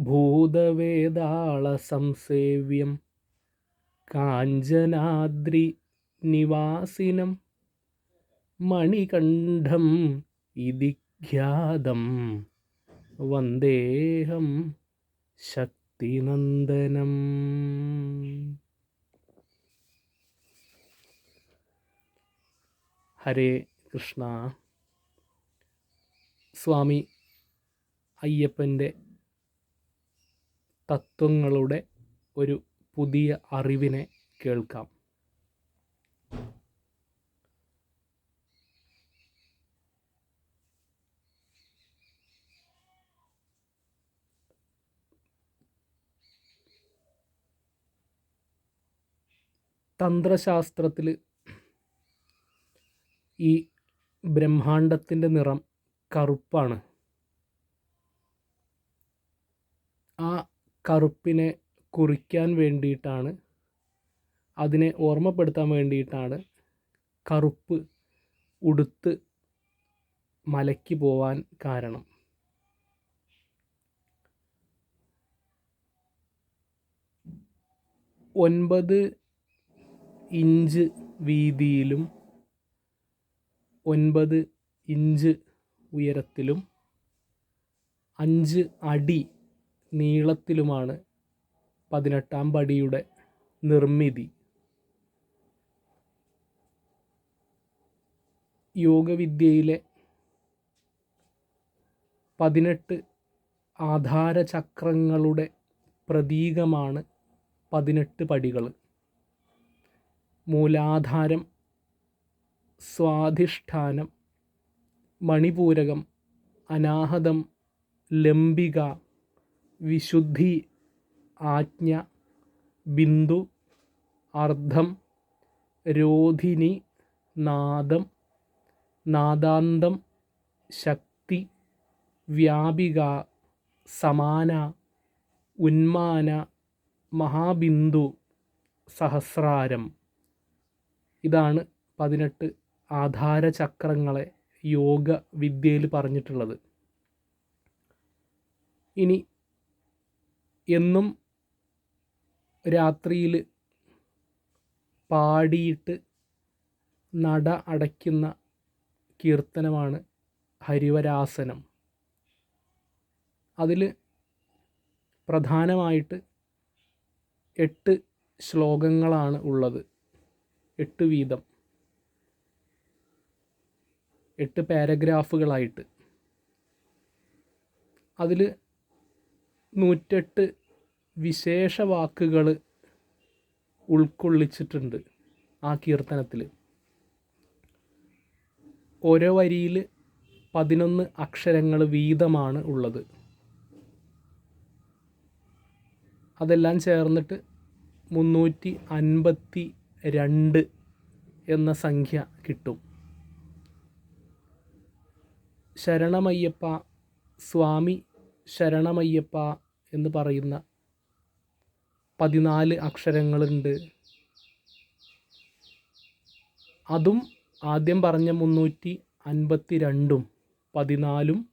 ഭൂതവേതാളസംസേവ്യം കാഞ്ചനാദ്രി നിവാസിനം മണികണ്ഠം ഇതി ഖ്യാതം വന്ദേഹം ശക്തിനന്ദനം. ഹരേ കൃഷ്ണ. സ്വാമി അയ്യപ്പന്റെ തത്വങ്ങളുടെ ഒരു പുതിയ അറിവിനെ കേൾക്കാം. തന്ത്രശാസ്ത്രത്തിൽ ഈ ബ്രഹ്മാണ്ടത്തിന്റെ നിറം കറുപ്പാണ്. ആ കറുപ്പിനെ കുറിക്കാൻ വേണ്ടിയിട്ടാണ് അതിനെ ഓർമ്മപ്പെടുത്താൻ വേണ്ടിയിട്ടാണ് കറുപ്പ് ഉടുത്ത് മലയ്ക്ക് പോവാൻ കാരണം. ഒൻപത് ഇഞ്ച് വീതിയിലും ഒൻപത് ഇഞ്ച് ഉയരത്തിലും അഞ്ച് അടി നീളത്തിലുമാണ് പതിനെട്ടാം പടിയുടെ നിർമ്മിതി. യോഗവിദ്യയിലെ പതിനെട്ട് ആധാരചക്രങ്ങളുടെ പ്രതീകമാണ് പതിനെട്ട് പടികൾ. മൂലാധാരം സ്വാധിഷ്ഠാനം മണിപൂരകം അനാഹതം ലംബിക വിശുദ്ധി ആജ്ഞ ബിന്ദു അർദ്ധം രോധിനി നാദം നാദാന്തം ശക്തി വ്യാപിക സമാന ഉന്മാന മഹാബിന്ദു സഹസ്രാരം. ഇതാണ് പതിനെട്ട് ആധാരചക്രങ്ങളെ യോഗ വിദ്യയിൽ പറഞ്ഞിട്ടുള്ളത്. ഇനി എന്നും രാത്രിയിൽ പാടിയിട്ട് നട അടയ്ക്കുന്ന കീർത്തനമാണ് ഹരിവരാസനം. അതിൽ പ്രധാനമായിട്ട് എട്ട് ശ്ലോകങ്ങളാണ് ഉള്ളത്. എട്ട് വീതം. എട്ട് പാരഗ്രാഫുകളായിട്ട്. അതിൽ നൂറ്റെട്ട് വിശേഷ വാക്കുകൾ ഉൾക്കൊള്ളിച്ചിട്ടുണ്ട് ആ കീർത്തനത്തിൽ. ഓരോ വരിയിൽ പതിനൊന്ന് അക്ഷരങ്ങൾ വീതമാണ് ഉള്ളത്. അതെല്ലാം ചേർന്നിട്ട് മുന്നൂറ്റി അൻപത്തി രണ്ട് എന്ന സംഖ്യ കിട്ടും. ശരണമയ്യപ്പ സ്വാമി ശരണമയ്യപ്പ എന്ന് പറയുന്ന പതിനാല് അക്ഷരങ്ങളുണ്ട്. അതും ആദ്യം പറഞ്ഞ മുന്നൂറ്റി അൻപത്തി രണ്ടും പതിനാലും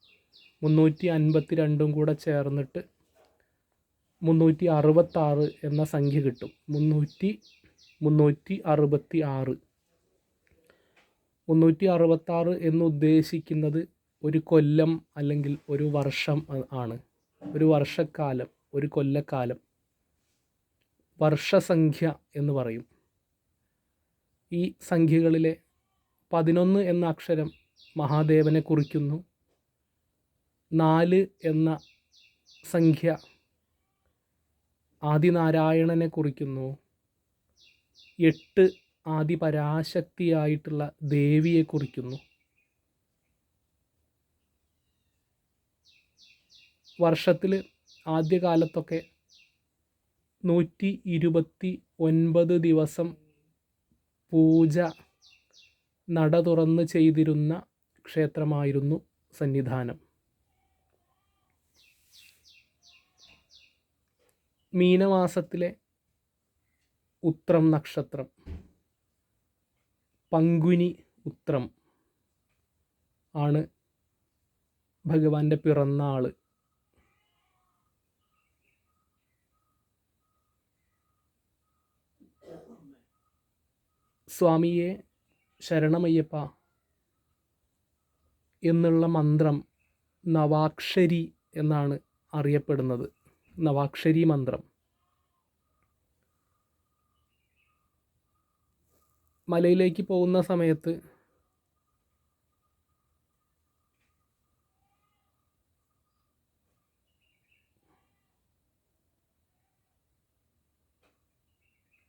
മുന്നൂറ്റി അൻപത്തി രണ്ടും കൂടെ ചേർന്നിട്ട് മുന്നൂറ്റി അറുപത്താറ് എന്ന സംഖ്യ കിട്ടും. മുന്നൂറ്റി മുന്നൂറ്റി അറുപത്തി ആറ് മുന്നൂറ്റി അറുപത്താറ് എന്ന് ഉദ്ദേശിക്കുന്നത് ഒരു കൊല്ലം അല്ലെങ്കിൽ ഒരു വർഷം ആണ്. ഒരു വർഷക്കാലം ഒരു കൊല്ലക്കാലം. വർഷസംഖ്യ എന്ന് പറയും. ഈ സംഖ്യകളിലെ പതിനൊന്ന് എന്ന അക്ഷരം മഹാദേവനെ കുറിക്കുന്നു. നാല് എന്ന സംഖ്യ ആദിനാരായണനെ കുറിക്കുന്നു. എട്ട് ആദിപരാശക്തിയായിട്ടുള്ള ദേവിയെ കുറിക്കുന്നു. വർഷത്തിൽ ആദ്യകാലത്തൊക്കെ നൂറ്റി ഇരുപത്തി ഒൻപത് ദിവസം പൂജ നട തുറന്ന് ചെയ്തിരുന്ന ക്ഷേത്രമായിരുന്നു സന്നിധാനം. മീനമാസത്തിലെ ഉത്രം നക്ഷത്രം പങ്കുനി ഉത്രം ആണ് ഭഗവാന്റെ പിറന്നാൾ സ്വാമിയെ ശരണമയ്യപ്പ എന്നുള്ള മന്ത്രം നവാക്ഷരി എന്നാണ് അറിയപ്പെടുന്നത്. നവാക്ഷരി മന്ത്രം. മലയിലേക്ക് പോകുന്ന സമയത്ത്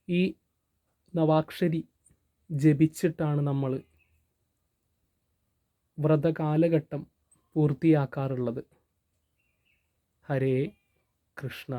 ഈ നവാക്ഷരി ജപിച്ചിട്ടാണ് നമ്മൾ വ്രതകാലഘട്ടം പൂർത്തിയാക്കാറുള്ളത്. ഹരേ കൃഷ്ണ.